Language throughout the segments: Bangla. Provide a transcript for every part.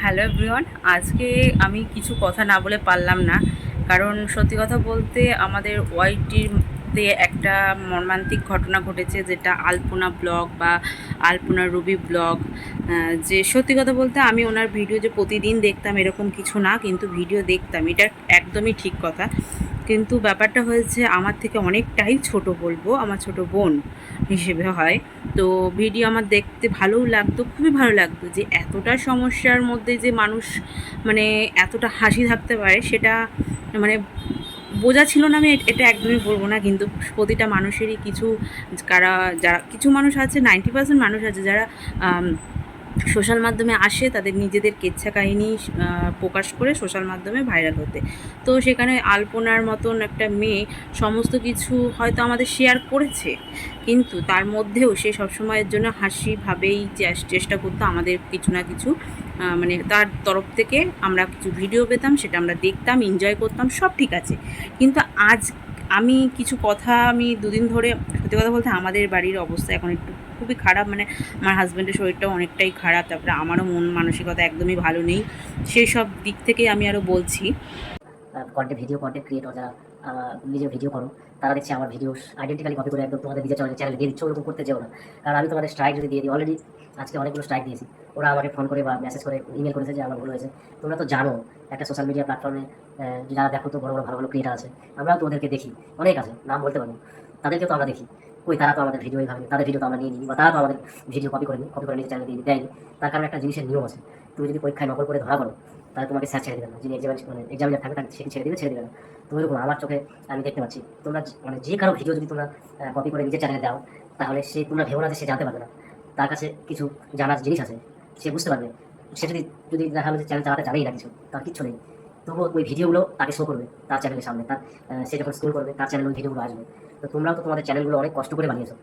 হ্যালো এভরিওয়ান, আজকে আমি কিছু কথা না বলে পারলাম না। কারণ সত্যি কথা বলতে আমাদের ওয়াইটিতে একটা মর্মান্তিক ঘটনা ঘটেছে যেটা আলপনা ব্লগ বা আলপনা রুবি ব্লগ। যে সত্যি কথা বলতে আমি ওনার ভিডিও যে প্রতিদিন দেখতাম এরকম কিছু না, কিন্তু ভিডিও দেখতাম, এটা একদমই ঠিক কথা। কিন্তু ব্যাপারটা হয়েছে আমার থেকে অনেকটাই ছোট বলব, আমার ছোট বোন হিসেবে হয়। তো ভিডিও আমার দেখতে ভালোও লাগতো, খুবই ভালো লাগতো যে এতটা সমস্যার মধ্যে যে মানুষ মানে এতটা হাসি থাকতে পারে, সেটা মানে বোঝা ছিল না আমি এটা একদমই বলব না, কিন্তু প্রতিটা মানুষেরই কিছু কারা, যারা, কিছু মানুষ আছে নাইনটি পার্সেন্ট মানুষ আছে যারা সোশ্যাল মাধ্যমে আসে, তাদের নিজেদের কেচ্ছা কাহিনী প্রকাশ করে সোশ্যাল মাধ্যমে ভাইরাল হতে। তো সেখানে আলপনার মতন একটা মেয়ে সমস্ত কিছু হয়তো আমাদের শেয়ার করেছে, কিন্তু তার মধ্যেও সে সবসময়ের জন্য হাসি ভাবেই চেষ্টা করতো আমাদের কিছু না কিছু মানে তার তরফ থেকে আমরা কিছু ভিডিও পেতাম, সেটা আমরা দেখতাম এনজয় করতাম, সব ঠিক আছে। কিন্তু আজ আমি কিছু কথা আমি দুদিন ধরে, সত্যি কথা বলতে আমাদের বাড়ির অবস্থা এখন একটু খুবই খারাপ মানে আমার হাজব্যান্ডের শরীরটাও অনেকটাই খারাপ, তারপরে আমারও মন মানসিকতা একদমই ভালো নেই। সেই সব দিক থেকেই আমি আরও বলছি। কন্টেন্ট ভিডিও কন্টেন্ট ক্রিয়েট যারা নিজের ভিডিও করো তারা দেখছে আমার ভিডিও আইডেন্টিক্যালি কপি করে একদম তোমাদের নিজের চ্যানেলে চ্যানেলে দিয়ে দিচ্ছ, ওরকম করতে যেও না। কারণ আমি তোমাদের স্ট্রাইক যদি দিয়ে দিই অলরেডি আজকে অনেকগুলো স্ট্রাইক দিয়েছি। ওরা আমাকে ফোন করে বা মেসেজ করে ইমেল করেছে যে আমার ভুল হয়েছে। তোমরা তো জানো, একটা সোশ্যাল মিডিয়া প্ল্যাটফর্মে যারা দেখো তো বড় বড় ভালো ভালো ক্রিয়েটার আছে, আমরাও তো ওদেরকে দেখি। অনেক আছে, নাম বলতে পারব। তাদেরকে তো আমরা দেখি। কই, তারা তো আমাদের ভিডিও এইভাবে তাদের ভিডিও তো আমরা নিয়ে নিই বা তারা তো আমাদের ভিডিও কপি করে নিই কপি করে নিজের চ্যানেলে দিয়ে দেয়নি। তার কারণে একটা জিনিসের নিয়ম আছে। তুমি যদি পরীক্ষায় নকল করে ধরা পড়ো, তাহলে তোমাকে স্যার ছেড়ে দেবে না। যিনি এক্সামিন মানে এক্সামিনার থাকবে, তাকে ছেড়ে দিবে? ছেড়ে দেবে না। তো এরকম আমার চোখে, আমি দেখতে পাচ্ছি। তোমরা মানে যে কারও ভিডিও যদি তোমরা কপি করে নিজের চ্যানেলে দাও, তাহলে সে তোমরা ভেবো না যে সে জানতে পারবে না। তার কাছে কিছু জানার জিনিস আছে, সে বুঝতে পারবে। সে যদি যদি দেখা গেলো যে চ্যানেল চালাতে জানেই না কিছু, তার কিচ্ছু নেই। তবুও ওই ভিডিওগুলো তাকে শো করবে তার চ্যানেলের সামনে। তার সে যখন স্ক্রোল করবে, তার চ্যানেলে ওই ভিডিওগুলো আসবে। তো তোমরাও তো তোমাদের চ্যানেলগুলো অনেক কষ্ট করে বানিয়েছো,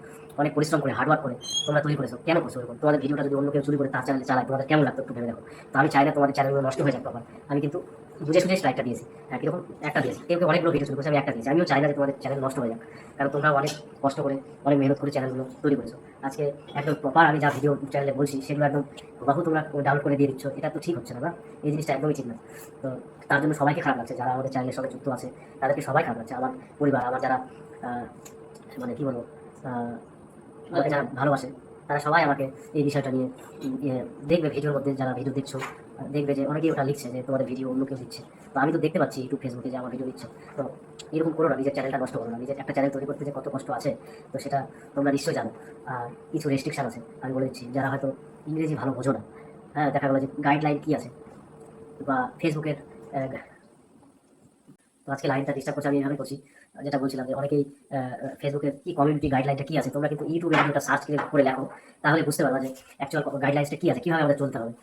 অনেক পরিশ্রম করে হার্ডওয়ার্ক করে তোমরা তৈরি করেছ। কেন করছ এরকম? তোমাদের ভিডিওটা যদি অন্য কেউ চুরি করে তার চ্যানেলে চালায়, তোমাদের কেমন লাগতো একটু ভেবে দেখো। তো আমি চাই না তোমাদের চ্যানেলগুলো নষ্ট হয়ে যাক বাবা আমি কিন্তু বুঝে শুনে স্ট্রাইকটা দিয়েছি। হ্যাঁ কীরকম? একটা দিয়েছি। কেউ অনেকগুলো ভিডিও শুরু করেছে আমি একটা দিয়েছি। আমিও চাই না যে তোমাদের চ্যানেল নষ্ট হয়ে যাক কারণ তোমরা অনেক কষ্ট করে অনেক মেহনত করে চ্যানেলগুলো তৈরি করেছ। আজকে একদম প্রপার আমি যা ভিডিও চ্যানেলে বলছি সেগুলো একদম বাহু তোমরা ডাউনলোড করে দিয়ে দিচ্ছ। এটা তো ঠিক হচ্ছে না না এই জিনিসটা একদমই ঠিক না। তো তার জন্য সবাইকে খারাপ লাগছে যারা আমাদের চ্যানেলের সঙ্গে যুক্ত আছে তাদেরকে সবাই খারাপ লাগছে। আমার পরিবার আমার যারা মানে কী বলব যারা ভালোবাসে তারা সবাই আমাকে এই বিষয়টা নিয়ে ইয়ে, দেখবে ভিডিওর মধ্যে যারা ভিডিও দেখছ। দেখবে যে অনেকেই ওটা লিখছে যে তোমাদের ভিডিও অন্য কেউ দিচ্ছে তো আমি তো দেখতে পাচ্ছি ইউটিউব ফেসবুকে যে আমার ভিডিও দিচ্ছে। তো এরকম করো না, নিজের চ্যানেলটা নষ্ট করো না। নিজের একটা চ্যানেল তৈরি করতে যে কত কষ্ট আছে, তো সেটা তোমরা নিশ্চয়ই জানো। আর কিছু রেস্ট্রিকশন আছে, আমি বলে দিচ্ছি। যারা হয়তো ইংরেজি ভালো বোঝো না হ্যাঁ দেখা গেলো যে গাইডলাইন কী আছে? বা ফেসবুকের তো আজকে লাইনটা ডিস্টার্ব করছে, আমি এভাবে করছি। যেটা বলছিলাম যে অনেকেই ফেসবুকের কি কমিউনিটি গাইডলাইনটা কি আছে? তোমরা কিন্তু ইউটিউবে ওটা সার্চ করে লেখো। তাহলে বুঝতে পারবা যে অ্যাকচুয়াল গাইডলাইন্সটা কি আছে? কীভাবে আমাদের চলতে হবে?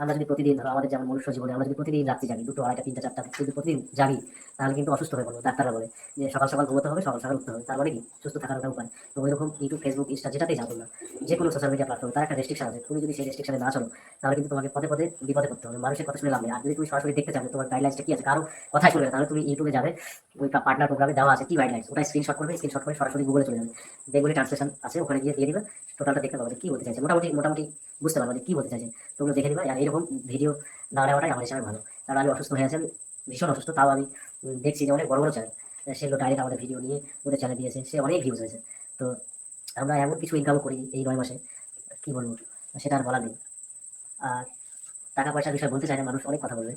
আমরা যদি প্রতিদিন ধরো আমাদের যেমন মনুষ্য জীবনে আমরা যদি প্রতিদিন রাত্রি জাগি দুটো আড়াইটা তিনটা চারটা যদি প্রতিদিন জাগি তাহলে কিন্তু অসুস্থ হয়ে পড়ব ডাক্তাররা বলে। যে সকাল সকাল ঘুমোতে হবে সকাল সকাল উঠতে হবে তার মানে কি? সুস্থ থাকার একটা উপায়। তো ওইরকম ইউটিউব ফেসবুক ইনস্টা যেটাতেই যাও তোমরা যে কোনো সোশ্যাল মিডিয়া প্ল্যাটফর্ম তার একটা রেস্ট্রিকশন আছে। তুমি যদি সেই রেস্ট্রিকশনে না চলো তাহলে কিন্তু তোমাকে পদে পদে বিপদে করতে হবে মানুষের কথা শুনে নেই। আর যদি তুমি সরাসরি দেখতে চাও তোমার গাইডলাইন্সটা কি আছে কারও কথাই শুনবে না, তাহলে তুমি ইউটিউবে যাবে ওই পার্টনার প্রোগ্রামে দেওয়া আছে কি গাইডলাইন্স ওটা স্ক্রিনশট করবে স্ক্রিনশট করে সরাসরি গুগলে চলে যাবে। বেঙ্গলি ট্রান্সলেশন আছে ওখানে গিয়ে দিয়ে দিবে টোটালটা দেখতে পাবো কি বলতে চাইছে। মোটামুটি মোটামুটি বুঝতে পারব যে কি বলতে চাইছে তোমরা দেখে নিবা। আর এরকম ভিডিও না নেওয়াটাই আমার হিসাবে ভালো। কারণ আমি অসুস্থ হয়ে আছি ভীষণ অসুস্থ, তাও আমি দেখছি যে অনেক বড় বড় চ্যানেল সেগুলো ডাইরেক্ট আমাদের ভিডিও নিয়ে ওদের চ্যানেল দিয়েছে, সে অনেক ভিউজ হয়েছে। তো আমরা এমন কিছু ইনকামও করি এই নয় মাসে, কি বলব? সেটা আর বলার নেই। আর টাকা পয়সার বিষয়ে বলতে চাই না মানুষ অনেক কথা বলবে।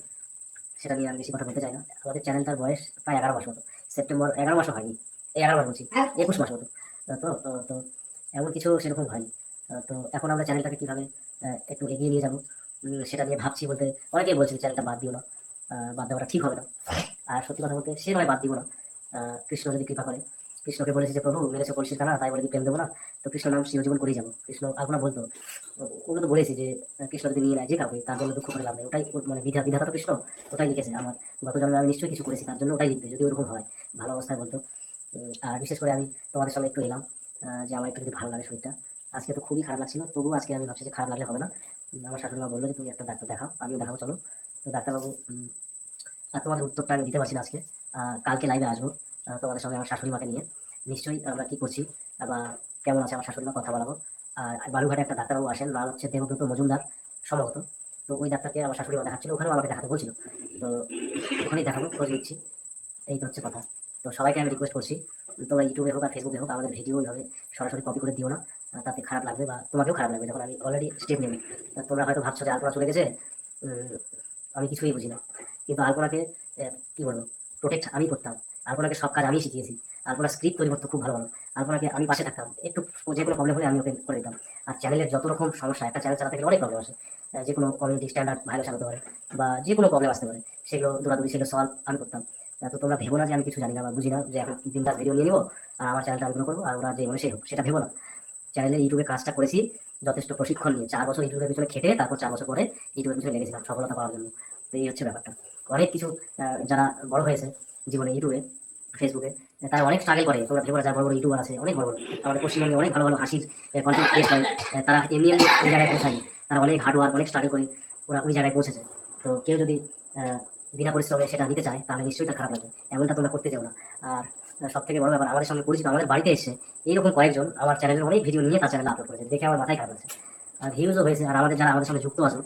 সেটা নিয়ে আমি বেশি কথা বলতে চাই না। আমাদের চ্যানেলটার বয়স প্রায় এগারো মাস মতো। সেপ্টেম্বর এগারো মাসও হয়নি, এগারো মাস বলছি, একুশ মাস মতো। তো তো এমন কিছু সেরকম হয়নি। তো এখন আমরা চ্যানেলটাকে কীভাবে একটু এগিয়ে নিয়ে যাব সেটা নিয়ে ভাবছি বলতে অনেকেই বলছেন চ্যানেলটা বাদ দিও না বাদ দেওয়াটা ঠিক হবে না। আর সত্যি কথা বলতে সে নয় বাদ দিব না। কৃষ্ণ যদি কৃপা করে, কৃষ্ণকে বলেছে যে প্রভু, মেরেছে কলসির কানা, তাই বলে প্রেম দেবো না? তো কৃষ্ণ নাম চিরজীবন করেই যাব। কৃষ্ণ আপনার বলতো ওগুলো তো বলেছি যে কৃষ্ণ যদি নিয়ে নেয় যে কাউকে, তার জন্য দুঃখ করে লাভ নেই। ওটাই মানে বিধা, বিধাতা কৃষ্ণ, ওটাই লিখেছে। আমার গত জন্মে আমি নিশ্চয়ই কিছু করেছি, তার জন্য ওটাই লিখবে, যদি ওরকম হয়, ভালো অবস্থায় বলতো। আর বিশেষ করে আমি তোমাদের সঙ্গে একটু এলাম যে আমার একটু যদি ভালো লাগে শরীরটা আজকে তো খুবই খারাপ লাগছিল। তবুও আজকে আমি ভাবছি যে খারাপ লাগলে হবে না। আমার শাশুড়ি মা বলল যে, তুমি একটা ডাক্তার দেখাও, আমিও দেখাবো, চলো। তো ডাক্তারবাবু আর তোমাদের উত্তরটা আমি দিতে পারছি না আজকে। কালকে লাইভে আসব তোমাদের সঙ্গে আমার শাশুড়ি মাকে নিয়ে। নিশ্চয়ই আমরা কি করছি, বা কেমন আছে আমার শাশুড়ি মা কথা বলাবো। আর বালুঘাটে একটা ডাক্তারবাবু আসেন, নাম হচ্ছে দেবব্রত মজুমদার সম্ভবত। তো ওই ডাক্তারকে আমার শাশুড়ি মা দেখাচ্ছিল, ওখানেও আমাকে দেখাতে বলছিল। তো ওখানেই দেখাবো, খোঁজ নিচ্ছি। এই তো হচ্ছে কথা। তো সবাইকে আমি রিকোয়েস্ট করছি, তোমরা ইউটিউবে হোক আর ফেসবুকে হোক, আমাদের ভিডিও এইভাবে সরাসরি কপি করে দিও না। তাতে খারাপ লাগবে বা তোমাকেও খারাপ লাগবে যখন আমি অলরেডি স্টেপ নেব। তোমরা হয়তো ভাবছ যে আলপনা চলে গেছে আমি কিছুই বুঝি না। কিন্তু আলপনাকে কি বলব প্রোটেক্ট আমি করতাম। আলপনাকে সব কাজ আমি শিখিয়েছি। আলপনা স্ক্রিপ্ট তৈরি করতে খুব ভালো ভালো। আলপনাকে আমি পাশে থাকতাম। একটু যে কোনো প্রবলেম হলে আমি ওকে করে দিতাম। আর চ্যানেলের যত রকম সমস্যা, একটা চ্যানেল চালাতে গেলে অনেক প্রবলেম আসে। যে কোনো কমিউনিটি স্ট্যান্ডার্ড ভাইরাস হতে পারে বা যে কোনো প্রবলেম আসতে পারে, সেগুলো দৌড়াদৌড়ি, সেগুলো সলভ আমি করতাম। তো তোমরা ভেবো না যে আমি কিছু জানি না বা বুঝি না যে এখন রাত ভিডিও নিয়ে নিবো, আর আমার চ্যানেলটা আলোচনা করব, আর ওরা যে মনে সেই হোক, সেটা ভেবো না। চ্যানেলে ইউটিউবে কাজটা করেছি, যথেষ্ট প্রশিক্ষণ নিয়ে। চার বছর ইউটিউবের পিছনে খেটে তারপর চার বছর পরে ইউটিউবের পিছনে লেগেছিলাম সফলতা পাওয়ার জন্য। তো এই হচ্ছে ব্যাপারটা। অনেক কিছু যারা বড় হয়েছে জীবনে ইউটিউবে, ফেসবুকে, তারা অনেক স্ট্রাগল করে। তোমরা ভেবো যারা বড় বড় ইউটিউবার আছে, অনেক বড় বড়। আমাদের পশ্চিমবঙ্গে অনেক ভালো ভালো হাসির কন্টেন্ট ক্রিয়েট হয়। তারা এমনি এমনি ওই জায়গায় পৌঁছায় তারা অনেক হার্ডওয়ার্ক অনেক স্ট্রাগল করে ওরা ওই জায়গায় পৌঁছেছে। তো কেউ যদি বিনা পরিশ্রমে সেটা নিতে চায়, তাহলে নিশ্চয়ই তা খারাপ লাগবে। এমনটা তোমরা করতে চাও না। আর সব থেকে বড় ব্যাপার, আমাদের সঙ্গে পরিচিত আমাদের বাড়িতে এসে এইরকম কয়েকজন আমার চ্যানেলের অনেক ভিডিও নিয়ে তার চ্যানেলে আপলোড করেছে, দেখে আমার মাথায় খারাপ আছে আর ভিউজও হয়েছে, আর আমাদের যারা আমাদের সঙ্গে যুক্ত আছো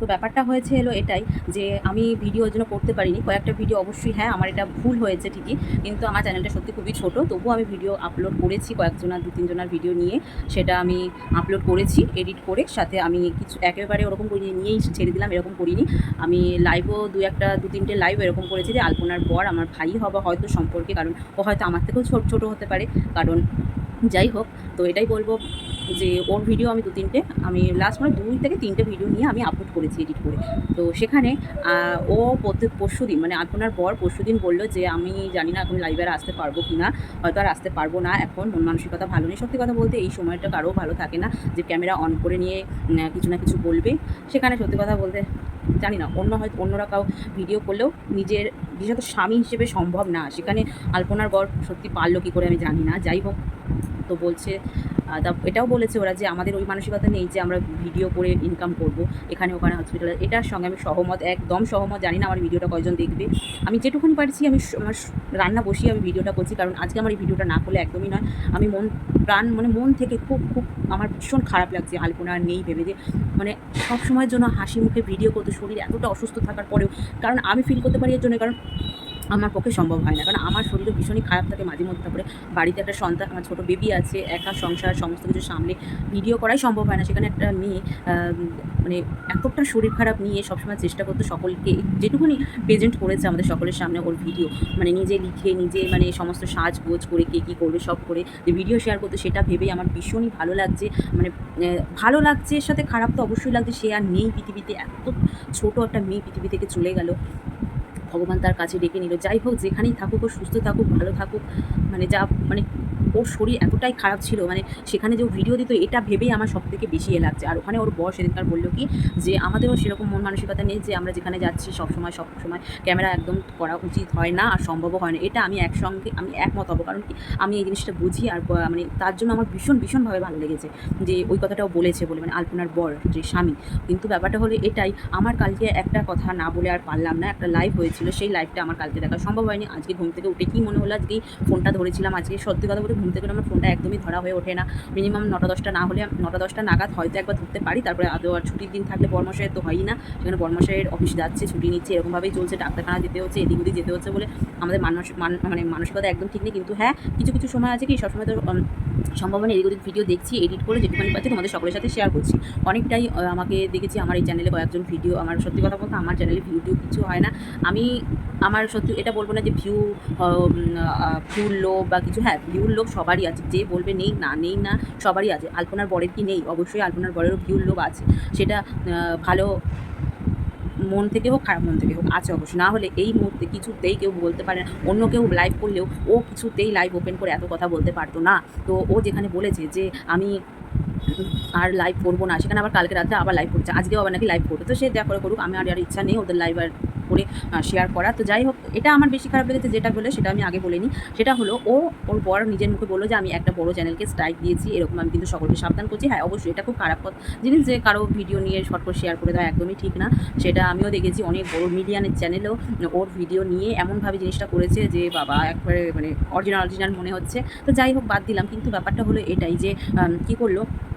তো ব্যাপারটা হয়েছে এলো এটাই যে আমি ভিডিওর জন্য করতে পারিনি। কয়েকটা ভিডিও অবশ্যই হ্যাঁ আমার এটা ভুল হয়েছে ঠিকই, কিন্তু আমার চ্যানেলটা সত্যি খুবই ছোট, তবুও আমি ভিডিও আপলোড করেছি কয়েকজনার দু তিনজনার ভিডিও নিয়ে, সেটা আমি আপলোড করেছি এডিট করে, সাথে আমি কিছু, একেবারে ওরকম করে নিয়েই ছেড়ে দিলাম, এরকম করিনি। আমি লাইভও দু একটা দু তিনটে লাইভ এরকম করেছি যে আলপনার পর আমার ভাই হবে হয়তো সম্পর্কে, কারণ ও হয়তো আমার থেকেও ছোট ছোট হতে পারে, কারণ যাই হোক, তো এটাই বলব। যে ওর ভিডিও আমি দু তিনটে, আমি লাস্ট মানে দুই থেকে তিনটে ভিডিও নিয়ে আমি আপলোড করেছি এডিট করে। তো সেখানে ও প্রত্যেক পরশু দিন মানে আপনার বর পরশু দিন বলল যে, আমি জানি না এখন লাইভে আর আসতে পারব কি না, হয়তো আর আসতে পারব না এখন, মন মানসিকতা ভালো নেই। সত্যি কথা বলতে এই সময়টা কারও ভালো থাকে না যে ক্যামেরা অন করে নিয়ে কিছু না কিছু বলবে। সেখানে সত্যি কথা বলতে জানি না, অন্য হয়তো অন্যরা কাউ ভিডিও করলেও নিজের বিশেষত স্বামী হিসেবে সম্ভব না। সেখানে আলপনার বর সত্যি পারল কী করে আমি জানি না। যাই হোক, তো বলছে তা এটাও বলেছে ওরা যে আমাদের ওই মানসিকতা নেই যে আমরা ভিডিও করে ইনকাম করব, এখানে, ওখানে হসপিটালে এটার সঙ্গে আমি সহমত, একদম সহমত। জানি না আমার ভিডিওটা কয়জন দেখবে। আমি যেটুকুনি পারছি, আমি আমার রান্না বসিয়ে আমি ভিডিওটা করছি, কারণ আজকে আমার এই ভিডিওটা না করলে একদমই নয়। আমি মন, প্রাণ মানে মন থেকে খুব খুব আমার ভীষণ খারাপ লাগছে আলপনা নেই ভেবে যে মানে সব সময়ের জন্য হাসি মুখে ভিডিও করতে, শরীর এতটা অসুস্থ থাকার পরেও, কারণ আমি ফিল করতে পারি এর জন্য কারণ আমার পক্ষে সম্ভব হয় না। কারণ আমার শরীরও ভীষণই খারাপ থাকে মাঝে মধ্যে। তারপরে বাড়িতে একটা সন্তান, আমার ছোটো বেবি আছে, একা সংসার, সমস্ত কিছু সামলে ভিডিও করাই সম্ভব হয় না। সেখানে একটা মেয়ে মানে এতটা শরীর খারাপ নিয়ে সবসময় চেষ্টা করতো সকলকে, যেটুকুনি প্রেজেন্ট করেছে আমাদের সকলের সামনে ওর ভিডিও মানে নিজে লিখে, নিজে মানে সমস্ত সাজগোজ করে কে কী করবে, সব করে যে ভিডিও শেয়ার করতে, সেটা ভেবেই আমার ভীষণই ভালো লাগছে। মানে ভালো লাগছে, এর সাথে খারাপ তো অবশ্যই লাগছে, সে আর নেই পৃথিবীতে। এত ছোট একটা মেয়ে পৃথিবী থেকে চলে গেল। ভগবান তার কাছে ডেকে নিল। যাই হোক, যেখানেই থাকুক ও সুস্থ থাকুক, ভালো থাকুক মানে যা মানে ওর শরীর এতটাই খারাপ ছিল মানে সেখানে যে ভিডিও দিত, এটা ভেবেই আমার সব থেকে বেশি এ লাগছে। আর ওখানে ওর বর সেদিনকার বলল কি, যে আমাদেরও সেরকম মন মানসিকতা নেই যে আমরা যেখানে যাচ্ছি সব সময় সব সময় ক্যামেরা একদম করা উচিত হয় না আর সম্ভবও হয় না। এটা আমি একসঙ্গে, আমি একমত হব। কারণ কি, আমি এই জিনিসটা বুঝি আর মানে তার জন্য আমার ভীষণ, ভীষণভাবে ভালো লেগেছে যে ওই কথাটাও বলেছে বলে মানে আলপনার বর, যে স্বামী। কিন্তু ব্যাপারটা হলো এটাই, আমার কালকে একটা কথা না বলে আর পারলাম না, একটা লাইভ হয়েছিল, সেই লাইভটা আমার কালকে দেখা সম্ভব হয়নি। আজকে ঘুম থেকে উঠে কি মনে হলো? আজকেই ফোনটা ধরেছিলাম, আজকে সত্যি কথা বলে ঘুম থেকে আমার ফোনটা একদমই ধরা হয়ে ওঠে না। মিনিমাম নটা দশটা না হলে, নটা দশটা নাগাদ হয়তো একবার ধরতে পারি। তারপরে আদৌ আর ছুটির দিন থাকলে বর্মশায়ের তো হয়ই না। সেখানে বর্মশায়ের অফিস যাচ্ছে, ছুটি নিচ্ছে, এরকমভাবেই চলছে। ডাক্তারখানা যেতে হচ্ছে, এদিক ওদিক যেতে হচ্ছে বলে আমাদের মানসিক মান- মানে মানসিকতা একদম ঠিক নেই। কিন্তু হ্যাঁ কিছু কিছু সময় আছে কি, সবসময় তো সম্ভব হয় এদিক ওদিক ভিডিও দেখছি এডিট করে যেটুকুনি পাচ্ছি তোমাদের সকলের সাথে শেয়ার করছি। অনেকটাই আমাকে দেখেছি আমার এই চ্যানেলে কয়েকজন ভিডিও আমার সত্যি কথা বলতে আমার চ্যানেলে টিউ কিছু হয় না। আমি, আমার সত্যি, এটা বলব না যে ভিউ ভিউর লোভ বা কিছু হ্যাঁ ভিউর লোভ সবারই আছে। যে বলবে নেই, না নেই না, সবারই আছে। আলপনার বরের কি নেই? অবশ্যই আলপনার বরেরও ভিউর লোভ আছে। সেটা ভালো মন থেকে হোক, খারাপ মন থেকে হোক, আছে অবশ্যই। না হলে এই মুহূর্তে কিছুতেই কেউ বলতে পারে না। অন্য কেউ লাইভ করলেও ও কিছুতেই লাইভ ওপেন করে এত কথা বলতে পারতো না। তো ও যেখানে বলেছে যে, আমি আর লাইভ করব না। সেখানে আবার কালকে রাতে আবার লাইভ করছে। আজকেও আবার নাকি লাইভ করবে। তো সে যা করে করুক, আমি আর ইচ্ছা নেই ওদের লাইভ আর করে শেয়ার করা তো যাই হোক, এটা আমার বেশি খারাপ লেগেছে যেটা বলে, সেটা আমি আগে বলিনি। সেটা হলো, ও, ওর বর নিজের মুখে বলল যে, আমি একটা বড় চ্যানেলকে স্ট্রাইক দিয়েছি, এরকম আমি কিন্তু সকলকে সাবধান করছি। হ্যাঁ অবশ্যই এটা খুব খারাপ জিনিস যে কারও ভিডিও নিয়ে শর্ট করে শেয়ার করে দেওয়া একদমই ঠিক না। সেটা আমিও দেখেছি, অনেক বড় মিডিয়ানের চ্যানেলেও ওর ভিডিও নিয়ে এমনভাবে জিনিসটা করেছে যে, বাবা, একবারে মানে অরিজিনাল অরিজিনাল মনে হচ্ছে। তো যাই হোক, বাদ দিলাম। কিন্তু ব্যাপারটা হলো এটাই যে কী করল?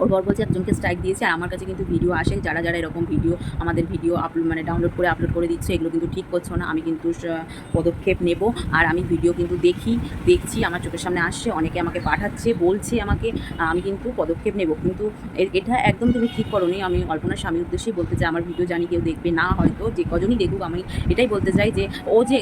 ওর বর বলছে, একজনকে স্ট্রাইক দিয়েছে আর আমার কাছে কিন্তু ভিডিও আসে। যারা যারা এরকম ভিডিও আমাদের ভিডিও আপলোড মানে ডাউনলোড করে আপলোড করে দিচ্ছে, এগুলো কিন্তু ঠিক করছ না। আমি কিন্তু পদক্ষেপ নেব। আর আমি ভিডিও কিন্তু দেখি, দেখছি, আমার চোখের সামনে আসছে। অনেকে আমাকে পাঠাচ্ছে, বলছে আমাকে। আমি কিন্তু পদক্ষেপ নেব। কিন্তু এটা একদম তুমি ঠিক করোনি। আমি অল্পনার স্বামীর উদ্দেশ্যেই বলতে চাই, আমার ভিডিও জানি কেউ দেখবে না, হয়তো যে কজনই দেখুক, আমি এটাই বলতে চাই যে, ও যে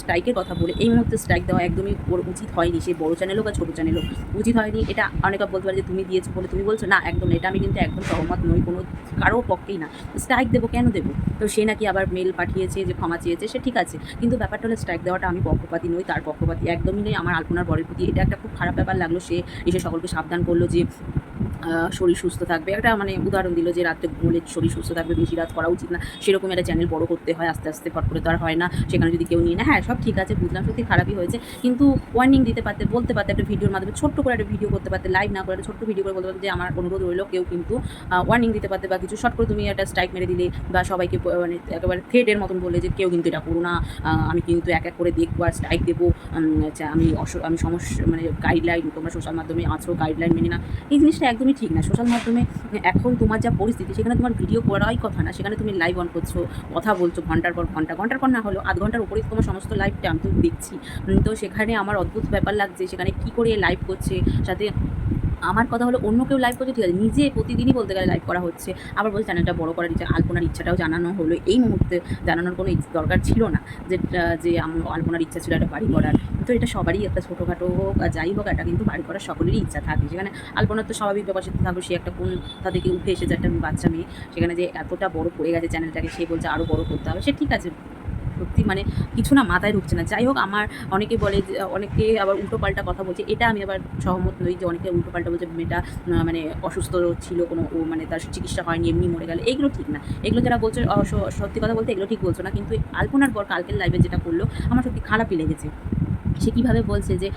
স্ট্রাইকের কথা বলে, এই মুহূর্তে স্ট্রাইক দেওয়া একদমই ওর উচিত হয়নি। সে বড় চ্যানেল হোক বা ছোটো চ্যানেল হোক, উচিত হয়নি। এটা অনেকে বলতে পারে যে, তুমি দিয়েছ বলে তুমি বলছো না, একদম এটা আমি কিন্তু একদম সহমত নই, কোনো কারোর পক্ষেই না। স্ট্রাইক দেবো কেন দেবো? তো সে নাকি আবার মেল পাঠিয়েছে যে ক্ষমা চেয়েছে, সে ঠিক আছে। কিন্তু ব্যাপারটা হলে স্ট্রাইক দেওয়াটা আমি পক্ষপাতি নই, তার পক্ষপাতি একদমই নেই। আমার আলপনার বরের প্রতি এটা একটা খুব খারাপ ব্যাপার লাগল, সে এসে সকলকে সাবধান করল যে শরীর সুস্থ থাকবে। একটা মানে উদাহরণ দিল যে রাত্রে ঘুমলে শরীর সুস্থ থাকবে বেশি রাত করা উচিত না। সেরকম একটা চ্যানেল বড় করতে হয় আস্তে আস্তে ফট করে তো আর হয় না। সেখানে যদি কেউ নিয়ে না হ্যাঁ সব ঠিক আছে বুঝলাম সত্যি খারাপই হয়েছে। কিন্তু ওয়ার্নিং দিতে পারতে বলতে পারতে একটা ভিডিওর মাধ্যমে ছোট্ট করে একটা ভিডিও করতে পারতে লাইভ না করে একটা ছোট্ট ভিডিও করে বলতে পারতে যে আমার অনুরোধ রইল কেউ কিন্তু ওয়ার্নিং দিতে পারতে বা কিছু শর্ট করে তুমি একটা স্ট্রাইক মেরে দিলে বা সবাইকে মানে একেবারে থ্রেটের মতন বলে যে কেউ কিন্তু এটা করো না। আমি কিন্তু এক এক করে দেখব আর স্ট্রাইক দেবো। আচ্ছা, আমি আমি সমস্যা মানে গাইডলাইন তোমরা সোশ্যাল মাধ্যমে আছো গাইডলাইন মেনে না এই জিনিসটা একদমই ঠিক না। সোশ্যাল মাধ্যমে, এখন তোমার যা পরিস্থিতি, সেখানে তোমার ভিডিও করাই কথা না। সেখানে তুমি লাইভ অন করছ, কথা বলছো ঘণ্টার পর ঘণ্টা। ঘণ্টার পর না হলেও আধ ঘণ্টার উপরেই তোমার সমস্ত লাইভটা আমি তো দেখছি। তো সেখানে আমার অদ্ভুত ব্যাপার লাগছে, সেখানে কি করে লাইভ করছে, সাথে আমার কথা হলো অন্য কেউ লাইভ করছে, ঠিক আছে? নিজে প্রতিদিনই বলতে গেলে লাইভ করা হচ্ছে। আবার বলছে, চ্যানেলটা বড় করার ইচ্ছা, আলপনার ইচ্ছাটাও জানানো হলো। এই মুহূর্তে জানানোর কোনো দরকার ছিল না, যে যে আমার আলপনার ইচ্ছা ছিল একটা বাড়ি করার। তো এটা সবারই একটা ছোটোখাটো হোক আর যাই হোক এটা কিন্তু বাড়ি করার সকলেরই ইচ্ছা থাকে। সেখানে আলপনার তো স্বাভাবিক ব্যাপার, সে থাকবে সে একটা কোন তা থেকে উঠে এসেছে, একটা বাচ্চা মেয়ে। সেখানে যে এতটা বড় পড়ে গেছে চ্যানেলটাকে, সে বলছে আরও বড় করতে হবে। সে ঠিক আছে সত্যি মানে কিছু না মাথায় ঢুকছে না। যাই হোক, আমার অনেকে বলে অনেকে আবার উল্টো পাল্টা কথা বলছে, এটা আমি আবার সহমত নই যে অনেকে উল্টো পাল্টা বলছে, মেয়েটা মানে অসুস্থ ছিল, কোনো ও মানে তার চিকিৎসা হয়নি, এমনি মরে গেল। এগুলো ঠিক না। এগুলো যারা বলছে সত্যি কথা বলতে এগুলো ঠিক বলছো না, কিন্তু আলপনার পর কালকের লাইভে যেটা করল, আমার সত্যি খারাপই লেগেছে। সে কীভাবে বলছে যে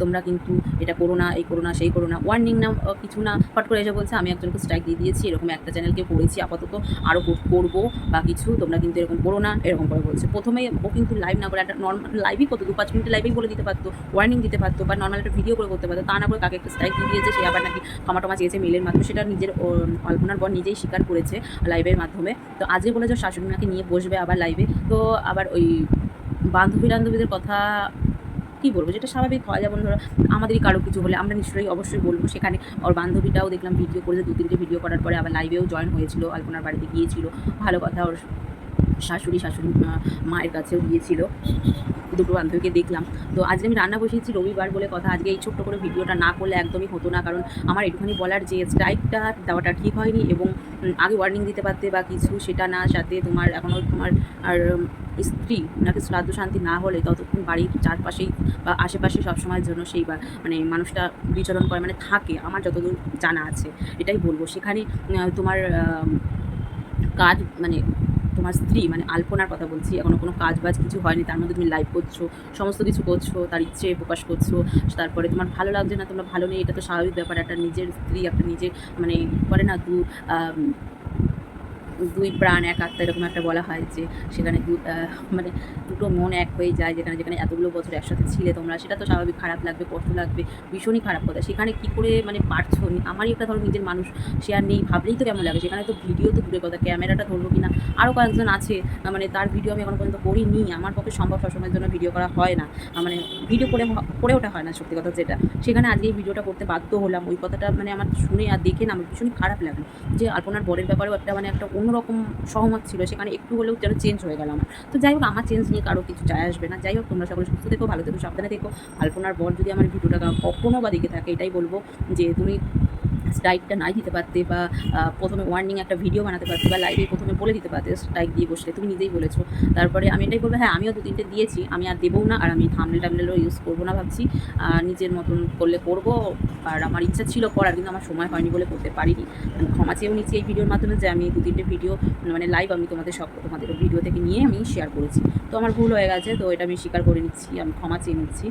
তোমরা কিন্তু এটা করো না এই করো না সেই করো না। ওয়ার্নিং না কিছু না। ফট করে এসে বলছে আমি একজনকে স্ট্রাইক দিয়ে দিয়েছি এরকম একটা চ্যানেলকে করেছি আপাতত আরও করব বা কিছু তোমরা কিন্তু এরকম করো না এরকম করে বলছে। প্রথমে ও কিন্তু লাইভ না করে একটা নর্মাল লাইভই করতো দু পাঁচ মিনিটের লাইভেই বলে দিতে পারতো ওয়ার্নিং দিতে পারতো বা নর্মাল একটা ভিডিও করে করতে পারতো তা না করে কাকে একটা স্ট্রাইক দিয়ে দিয়েছে সে আবার নাকি ক্ষমা টমা চেয়েছে মেলের মাধ্যমে সেটা নিজের ও, কল্পনার পর নিজেই স্বীকার করেছে লাইভের মাধ্যমে। তো আজকে বলে যে শাশুড়ি মাকে নিয়ে বসবে আবার লাইভে তো আবার ওই বান্ধবী বান্ধবীদের কথা কী বলব? যেটা স্বাভাবিক হয়। যেমন ধরো, আমাদেরই কারও কিছু হলে আমরা নিশ্চয়ই অবশ্যই বলব। সেখানে ওর বান্ধবীটাও দেখলাম ভিডিও করেছে দু তিনটে ভিডিও করার পরে আবার লাইভেও জয়েন হয়েছিল, আলপনার বাড়িতে গিয়েছিল। ভালো কথা, ওর শাশুড়ি শাশুড়ি মায়ের কাছেও গিয়েছিল। দুটো বান্ধবীকে দেখলাম। তো আজকে আমি রান্না বসিয়েছি রবিবার বলে কথা। আজকে এই ছোট্ট করে ভিডিওটা না করলে একদমই হতো না। কারণ আমার একটুখানি বলার যে স্ট্রাইকটা দেওয়াটা ঠিক হয়নি এবং আগে ওয়ার্নিং দিতে পারতে বা কিছু সেটা না সাথে তোমার এখনও তোমার আর স্ত্রী নাকি শ্রাদ্ধ শান্তি না হলে ততক্ষণ বাড়ির চারপাশেই বা আশেপাশে সবসময়ের জন্য সেই বা মানে মানুষটা বিচরণ করে মানে থাকে। আমার যতদূর জানা আছে, এটাই বলব। সেখানে তোমার কাজ মানে তোমার স্ত্রী মানে আলপনার কথা বলছি, এখনও কোনো কাজ বাজ কিছু হয়নি, তার মধ্যে তুমি লাইভ করছ, সমস্ত কিছু করছ, তার ইচ্ছে প্রকাশ করছ, তারপরে তোমার ভালো লাগছে না, তোমরা ভালো নেই, এটা তো স্বাভাবিক ব্যাপার, একটা নিজের স্ত্রী, একটা নিজের মানে করে না, দু দুই প্রাণ এক আত্মা এরকম একটা বলা হয় যে সেখানে দু মানে দুটো মন এক হয়ে যায়, যেখানে যেখানে এতগুলো বছর একসাথে ছিলে তোমরা, সেটা তো স্বাভাবিক, খারাপ লাগবে, কষ্ট লাগবে, ভীষণই খারাপ কথা। সেখানে কি করে মানে পারছ? আমারই একটা ধরো নিজের মানুষ, সে আর নেই, ভাবলেই তো কেমন লাগে? সেখানে তো ভিডিও তো দূরের কথা ক্যামেরাটা ধরবো কি না আরও কয়েকজন আছে মানে তার ভিডিও আমি এখনও পর্যন্ত করিনি। আমার পক্ষে সম্ভব সবসময়ের জন্য ভিডিও করা হয় না। মানে ভিডিও করে করে ওঠা হয় না, সত্যি কথা যেটা। সেখানে আজকে এই ভিডিওটা করতে বাধ্য হলাম। ওই কথাটা মানে আমার শুনে আর দেখে না, আমার ভীষণই খারাপ লাগল যে আলপনার বরের ব্যাপারেও একটা মানে একটা অন্যরকম সহমত ছিল, সেখানে একটু হলেও যেন চেঞ্জ হয়ে গেল আমার। তো যাই হোক, আমার চেঞ্জ নিয়ে কারও কিছু যায় আসবে না। যাই হোক, তোমরা সকলে সুস্থ থেকো, ভালো থেকো, সাবধানে থেকো। আলপনার পর যদি আমার ভিডিওটা কখনো বা দেখে থাকে, এটাই বলব যে তুমি স্ট্রাইকটা নাই দিতে পারতে বা প্রথমে ওয়ার্নিং একটা ভিডিও বানাতে পারতে বা লাইভে প্রথমে বলে দিতে পারতে স্ট্রাইক দিয়ে বসলে, তুমি নিজেই বলেছ। তারপরে আমি এটাই বলব হ্যাঁ আমিও দু তিনটে দিয়েছি, আমি আর দেবও না, আর আমি থামলে টামলেও ইউজ করব না ভাবছি। নিজের মতন করলে করব, আর আমার ইচ্ছা ছিল করার, কিন্তু আমার সময় হয়নি বলে করতে পারিনি। ক্ষমা চেয়েও নিচ্ছি এই ভিডিওর মাধ্যমে যে আমি দু তিনটে ভিডিও মানে লাইভ আমি তোমাদের সব, তোমাদের ভিডিও থেকে নিয়ে আমি শেয়ার করেছি। তো আমার ভুল হয়ে গেছে, তো এটা আমি স্বীকার করে নিচ্ছি, আমি ক্ষমা চেয়ে নিচ্ছি।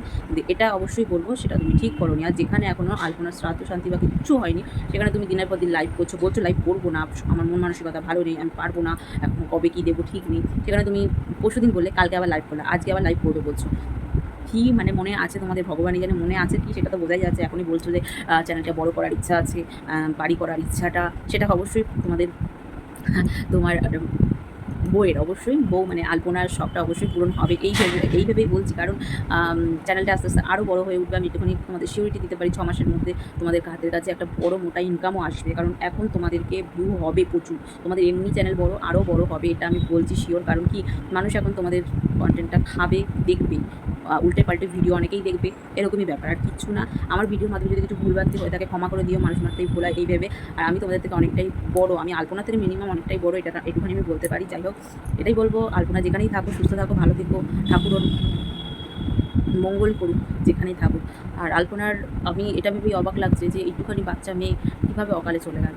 এটা অবশ্যই বলব, সেটা তুমি ঠিক করোনি আর যেখানে এখনও আলপনার শ্রাদ্ধ শান্তি বা কিচ্ছু হয়নি সেখানে তুমি দিনের পর দিন লাইভ করছ, বলছো লাইভ করব না, আমার মন মানসিকতা ভালো নেই, আমি পারব না, এখন কবে কী দেবো ঠিক নেই। সেখানে তুমি পরশু দিন বললে, কালকে আবার লাইভ করলে, আজকে আবার লাইভ করবে বলছো। কী মানে মনে আছে তোমাদের ভগবানই জানে মনে আছে কি, সেটা তো বোঝাই যাচ্ছে, এখনই বলছো যে চ্যানেলটা বড় করার ইচ্ছা আছে বাড়ি করার ইচ্ছাটা, সেটা অবশ্যই তোমাদের, তোমার বউয়ের অবশ্যই বউ মানে আলপনার শখটা অবশ্যই পূরণ হবে। এই ভেবে, এই বলছি, কারণ চ্যানেলটা আস্তে আস্তে আরও বড় হয়ে উঠবে। আমি একটুখানি তোমাদের সিউরিটি দিতে পারি, ছ মাসের মধ্যে তোমাদের হাতের কাছে একটা বড় মোটা ইনকামও আসবে। কারণ এখন তোমাদেরকে ভিউ হবে প্রচুর। তোমাদের এমনি চ্যানেল বড় আরও বড় হবে, এটা আমি বলছি শিওর কারণ কি, মানুষ এখন তোমাদের কন্টেন্টটা খাবে, দেখবে। উল্টে পাল্টে ভিডিও অনেকেই দেখবে। এরকমই ব্যাপার, আর কিচ্ছু না। আমার ভিডিওর মাধ্যমে যদি কিছু ভুলভ্রান্তি হয়ে, তাকে ক্ষমা করে দিও, মানুষ মাত্রই ভুলায় এই ভেবে। আর আমি তোমাদের থেকে অনেকটাই বড়, আমি আলপনা থেকে মিনিমাম অনেকটাই বড়, এটা একটুখানি আমি বলতে পারি। যাই হোক এটাই বলব, আলপনা যেখানেই থাকো, সুস্থ থাকো, ভালো থেকো ঠাকুর মঙ্গল করুক, যেখানেই থাকুক। আর আলপনার, আমি এটা ভেবেই অবাক লাগছে যে একটুখানি বাচ্চা মেয়ে কীভাবে অকালে চলে গেল?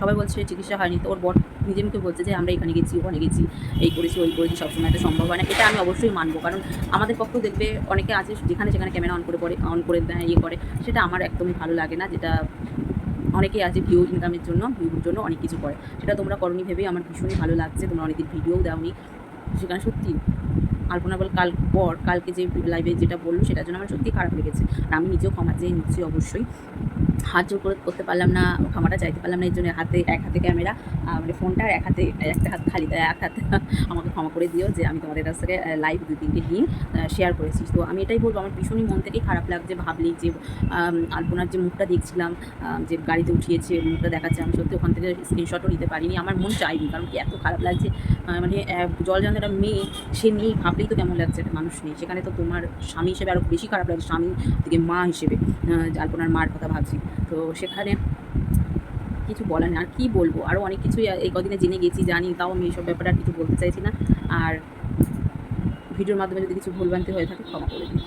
সবাই বলছে, চিকিৎসা হয়নি। তো ওর বর নিজে মুখে বলছে যে, আমরা এখানে গেছি, ওখানে গেছি, এই করেছি, ওই করেছি, সবসময় এটা সম্ভব হয় না। এটা আমি অবশ্যই মানবো। কারণ আমাদের পক্ষেও দেখবে, অনেকে আছে যেখানে যেখানে ক্যামেরা অন করে পরে অন করে দেয় ইয়ে করে, সেটা আমার একদমই ভালো লাগে না, যেটা অনেকেই আছে ভিউ ইনকামের জন্য, ভিউর জন্য অনেক কিছু করে। সেটা তোমরা করনি ভেবেই আমার ভীষণই ভালো লাগছে, তোমরা অনেকদিন ভিডিও দাওনি। সেখানে সত্যি আলপনা বল কাল পর, কালকে যে লাইভে যেটা বলল, সেটার জন্য আমার সত্যি খারাপ লেগেছে। আর আমি নিজেও ক্ষমা চেয়ে নিচ্ছি অবশ্যই। হাত জোর করে করতে পারলাম না, ক্ষমাটা চাইতে পারলাম না, এই জন্য হাতে এক হাতে ক্যামেরা মানে ফোনটা এক হাতে, একটা হাত খালি তাই এক হাতে আমাকে ক্ষমা করে দিও যে আমি তোমাদের কাছ থেকে লাইভ দু তিনটে দিন শেয়ার করেছি। তো আমি এটাই বলব, আমার ভীষণই মন থেকেই খারাপ লাগছে, ভাবলি যে আলপনার যে মুখটা দেখছিলাম যে গাড়িতে উঠিয়েছে, মুখটা দেখাচ্ছে, আমি সত্যি ওখান থেকে স্ক্রিনশটও নিতে পারিনি, আমার মন চাইনি, কারণ কি এত খারাপ লাগছে মানে জল জানতে একটা মেয়ে, সে নেই ভাবলেই তো কেমন লাগছে, একটা মানুষ নেই সেখানে তো তোমার স্বামী হিসেবে আরও বেশি খারাপ লাগছে, স্বামী থেকে মা হিসেবে আলপনার মার কথা ভাবছি। তো সেখানে কিছু বলার নেই। আর কী বলব? আরও অনেক কিছুই এই কদিনে জেনে গেছি, জানি, তাও আমি এইসব ব্যাপারে আর কিছু বলতে চাইছি না। আর ভিডিওর মাধ্যমে যদি কিছু ভুলভ্রান্তি হয়ে থাকে, ক্ষমা করে দিই